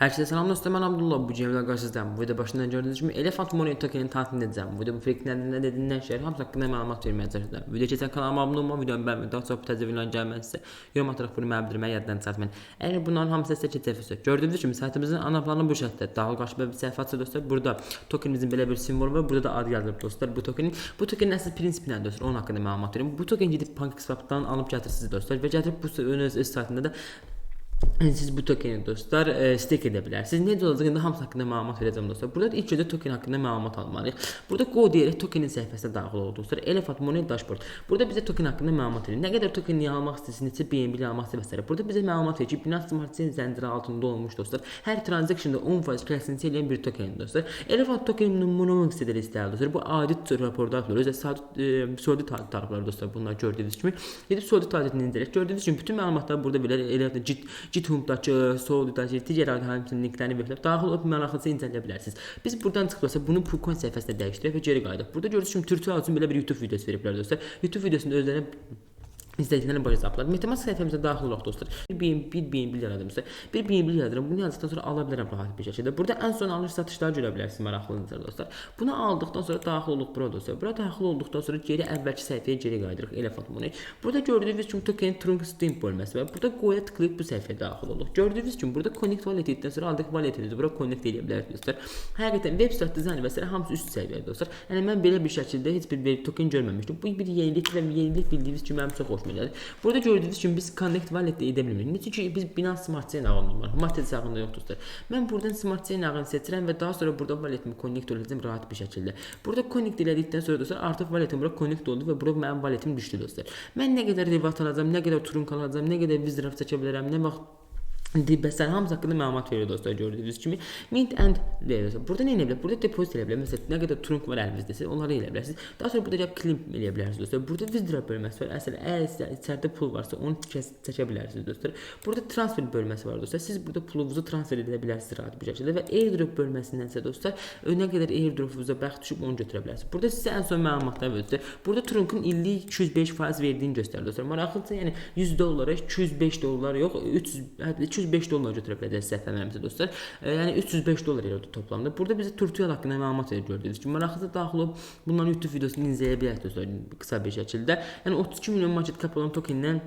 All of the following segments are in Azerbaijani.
Herkese selam dostlar ben Abdullah bu cemler karşınızdayım. Bu videoda başından gördüğünüz gibi Elephant Money tokenini tanıtım edeceğim. Bu videoda bu fikirlerden ne dediğinden şeyler hamısı hakkında məlumat vermeye çalışacağım. Video geçen kanalıma abone olma, videomu beğenmeyi, daha çok təzə videolar gəlməlisə yorum atarak bunu mənə bildirməyi yaddan çıxartmayın. Əgər bunların hamısı sizə keçərsə, gördüyünüz kimi saytımızın ana planı bu şəkildə. Daha qarşı bir səhifə açır dostlar. Burada tokenimizin belə bir simvolu var, burada da adı yazılıb dostlar. Bu tokenin bu tokenin əsas prinsipi nədir dostlar? Onun haqqında məlumat verim. Bu token gedib PancakeSwap'dan alıb gətirirsiniz dostlar və gətirib bu öz, öz saytında da siz bu tokeni dostlar e, stake edə bilərsiniz. Necə olacağında hamısı haqqında məlumat verəcəm dostlar. Burada ilk öncə token haqqında məlumat almalıyıq. Burada go deyərək tokenin səhifəsinə daxil olduq dostlar. Elephant Money Dashboard. Burada bizə token haqqında məlumat verir. Nə qədər token almaq istəyirsiniz, neçə BNB almaq istəyirsiniz. Burada bizə məlumat verir ki, Binance Smart Chain zənciri altında olmuş dostlar. Hər transaksiyonda 10% kəsinti edən bir token dostlar. Elephant tokeninin monomik istədir istəyir dostlar. Bu audit raporda atılır. Özə sabit e, solid tarifləri dostlar. Bunlar gördüyünüz kimi. Gedib solid tarifini inceləyək. Gördüyünüz kimi bütün məlumatlar burada belə elə JIT GitHub-dakı, Solid-dakı, digər həmçinin linklərini verilib. Daxil olub maraqlısı incələyə bilərsiniz. Biz buradan çıxırsa bunu Pulcoin səhifəsinə dəyişdirək və geri qayıdaq. Burada görürsünüz kimi Türkiyə üçün belə bir YouTube videosu veriblər dostlar. YouTube videosunda özlərinə İzləyicilərin baş hesablar. Metamask səhifəmizə daxil olaq dostlar. Bir BNB, bir BNB yaradımsa, bir BNB yaradıram. Bunu yazdıqdan sonra ala bilərəm rahat bir şəkildə. Burada ən son alış satışları görə bilərsiniz maraqlıdır dostlar. Bunu aldıqdan sonra daxil oluq bura dostlar. Bura daxil olduqdan sonra geri əvvəlki səhifəyə geri qayıdırıq. Elephant Money. Burada gördüyünüz kimi token trunk stream bölməsi var. Burada qoya tıklayıb bu səhifəyə daxil oluq. Gördüyünüz kimi burada connect wallet etdikdən sonra aldıq wallet edilir. Bura connect edə bilərsiniz dostlar. Həqiqətən web site dizaynı və s. hamısı üst səviyyədə dostlar. Yəni mən belə bir şəkildə heç bir token görməmişdim. Bu bir yenilik və yenilik bildiyiniz kimi mənim çox xoşuma gəlir. Burada gördüyünüz kimi biz Connect Wallet-də edə bilmirik. Necə ki biz Binance Smart Chain ağında var. Matic hesabında yoxdursa. Mən buradan Smart Chain ağını seçirəm və daha sonra burada walletimi connect edəcəm rahat bir şəkildə. Burada connect elədikdən sonra dostlar artıq walletim bura connect oldu və bura mənim walletim düşdü dostlar. Mən nə qədər reward alacağam, nə qədər trunk alacağam, nə qədər withdraw çəkə bilərəm, nə vaxt Bəsər hamısı haqqında məlumat verir dostlar gördüyünüz kimi. Mint and. Burada nə edə bilər? Burada depozit edə bilər. Məsələn, nə qədər trunk var əlinizdəsə, onları edə bilərsiniz. Daha sonra burada gəlib claim edə bilərsiniz dostlar. Burada withdraw bölməsi var. Əslən, əgər içəridə pul varsa, onu çəkə bilərsiniz dostlar. Burada transfer bölməsi var dostlar. Siz burada pulunuzu transfer edə bilərsiniz rahat bir şəkildə və airdrop bölməsindən isə dostlar, nə qədər airdropunuza bəxt düşüb onu götürə bilərsiniz. Burada sizə ən son məlumatlar verir dostlar. Burada trunkun illik 205% verdiyini göstərir dostlar. Maraqlıdır, yəni 100 dollara 205 dollar yox, 300 305 dollar götürə biləcəksiniz səhv eləmirəmsə dostlar. E, yəni 305 dollar eləyir toplamda. Burada bizə Turkiya haqqında məlumat verir gördüyünüz kimi. Maraqlıca daxil olub bunların YouTube videosunu izləyə bilərsiniz dostlar qısa bir şəkildə. Yəni 32 milyon market cap olan tokenindən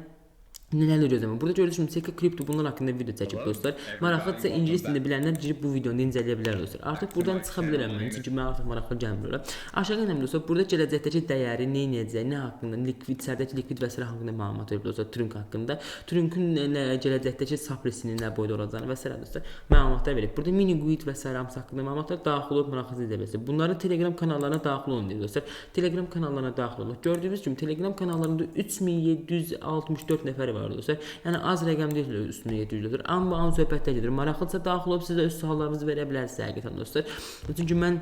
Nelerle gözləmə. Burada görürsünüz Seka Crypto bunlar haqqında video çəkib dostlar. Maraqlıdsa ingilis dilində bilənlər girib bu videonu incələyə bilər dostlar. Artıq buradan çıxa bilərəm mən çünki mən artıq maraqlı gəlmir. Aşağı gələm dostlar. Burada gələcəkdəki dəyəri, nə edəcəyi, nə haqqında, likvid, sərdəki likvid və s. haqqında məlumat verib dostlar. Trunk haqqında. Trunkun gələcəkdəki saprisinin nə boyda olacağını və s. dostlar məlumatlar verib. Burada mini guid və s. haqqında məlumatlar daxil olub maraqlı edə bilərsiniz. Bunların Telegram kanallarına daxil olun deyir dostlar. Telegram kanallarına daxil olun. Gördüyünüz kimi Telegram kanallarında 3764 nəfər var dostlar. Yəni az rəqəm deyil üstünə 700-dür. Amma an söhbətlər gedir. Maraqlıdsa daxil olub sizə öz suallarınızı verə bilərsiniz həqiqətən dostlar. Çünki mən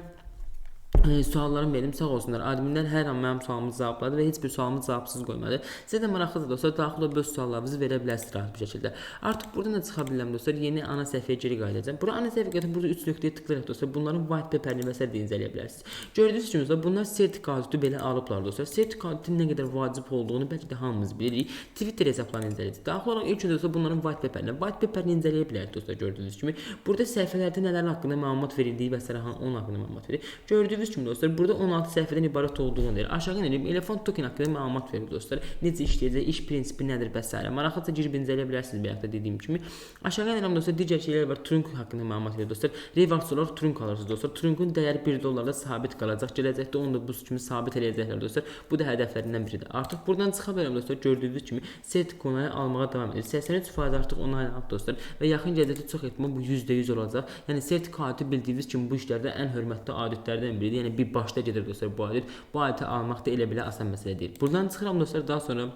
e, suallarım verim sağ olsunlar. Adminlər hər an mənim sualımı cavabladı və heç bir sualımı cavabsız qoymadı. Sizə də maraqlıdır dostlar, daxil olub öz suallarınızı verə bilərsiniz rahat bir şəkildə. Artıq buradan da çıxa bilərəm dostlar. Yeni ana səhifəyə geri qayıdacağam. Bura ana səhifəyə burada 3 nöqtəyə tıklayaraq dostlar bunların white paperini və sair incələyə bilərsiniz. Gördüyünüz kimi dostlar bunlar sertifikatı belə alıblar dostlar. Sertifikatın nə qədər vacib olduğunu bəlkə də hamımız bilirik. Twitter hesablarını incələyəcək. Daxil olaraq ilk öncə dostlar bunların white paperini, white paperini incələyə bilərsiniz dostlar gördüyünüz kimi. Burada səhifələrdə nələr haqqında məlumat verildiyi və sair onun haqqında məlumat verir. Gördüyünüz kimi dostlar burada 16 səhifədən ibarət olduğunu deyir. Aşağı inelim elefant token haqqında məlumat verir dostlar. Necə işləyəcək, iş prinsipi nədir və s. Maraqlıca girib incələyə bilərsiniz bayaq da dediyim kimi. Aşağı inelim dostlar digər şeylər var. Trunk haqqında məlumat verir dostlar. Rewards olaraq trunk alırsınız dostlar. Trunkun dəyəri 1 dollarla sabit qalacaq. Gələcəkdə onu da bu kimi sabit eləyəcəklər dostlar. Bu da hədəflərindən biridir. Artıq buradan çıxa bilərəm dostlar. Gördüyünüz kimi set konaya almağa davam edir. 83% artıq onaylanıb dostlar və yaxın gələcəkdə çox ehtimal bu %100 olacaq. Yəni sertifikatı bildiyiniz kimi bu işlərdə ən hörmətli adətlərdən biridir. Yəni bir başda gedir dostlar bu adet. Bu adeti almaq da elə belə asan məsələ deyil. Buradan çıxıram dostlar daha sonra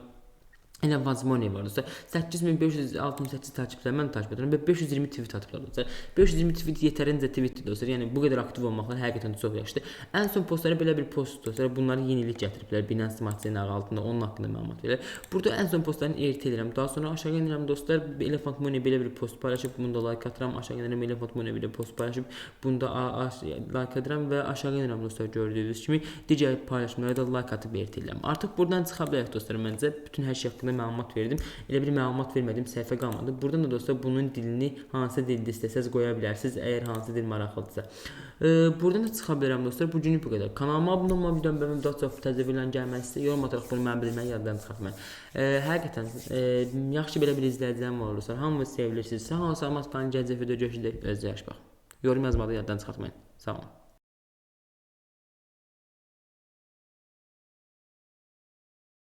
Elə Vazmoni var dostlar. 8568 takipçilər mən takip edirəm və 520 tweet atıblar dostlar. 520 tweet yetərincə tweetdir dostlar. Yəni bu qədər aktiv olmaqlar həqiqətən çox yaxşıdır. Ən son postlara belə bir post dostlar. Bunları yenilik gətiriblər. Binance Smart Chain altında onun haqqında məlumat verir. Burada ən son postlarını erit edirəm. Daha sonra aşağı enirəm dostlar. Elephant Money belə bir post paylaşıb, bunda like atıram. Aşağı enirəm Elephant Money belə post paylaşıb, bunda like edirəm və aşağı enirəm dostlar gördüyünüz kimi digər paylaşımlara da like atıb erit edirəm. Artıq buradan çıxa bilərik dostlar məncə. Bütün hər şey haqqında məlumat verdim. Elə bir məlumat vermədim, səhifə qalmadı. Buradan da dostlar bunun dilini hansı dildə istəsəz qoya bilərsiniz, əgər hansı dil maraqlıdırsa. E, buradan da çıxa bilərəm dostlar. Bu günlük bu qədər. Kanalıma abunə olmağı, videomu bəyənməyi, daha çox təzə videoların gəlməsi, yorum ataraq bunu mənə bildirməyi yaddan çıxartmayın. E, həqiqətən e, yaxşı belə bir izləyicilər var dostlar. Hamınız sevilirsinizsə, hansı amansızdan gələcək video görüşəcək. Özünüzə yaxşı baxın. Yorum yazmağı da yaddan çıxartmayın. Sağ olun.